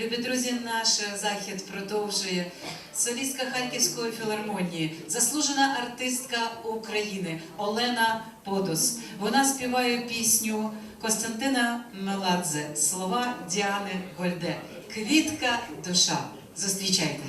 Любі друзі, наш захід продовжує солістка Харківської філармонії, заслужена артистка України Олена Подус. Вона співає пісню Костянтина Меладзе, слова Діани Гольде. Квітка душа. Зустрічайте.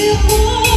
you want.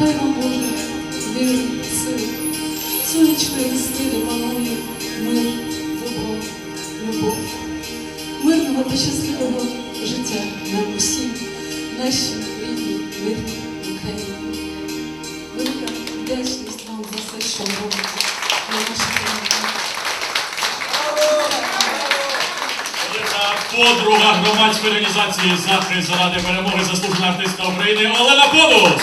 Дай нам Боже віру, силу, сонячної стилі панує мир, добро, любов, мирного та щасливого життя нам усім, нашій рідній, мирній Україні. Велика вдячність вам за все, що робите нашої країни. Подруга громадської організації захист заради перемоги заслужена артистка України Олена Подус.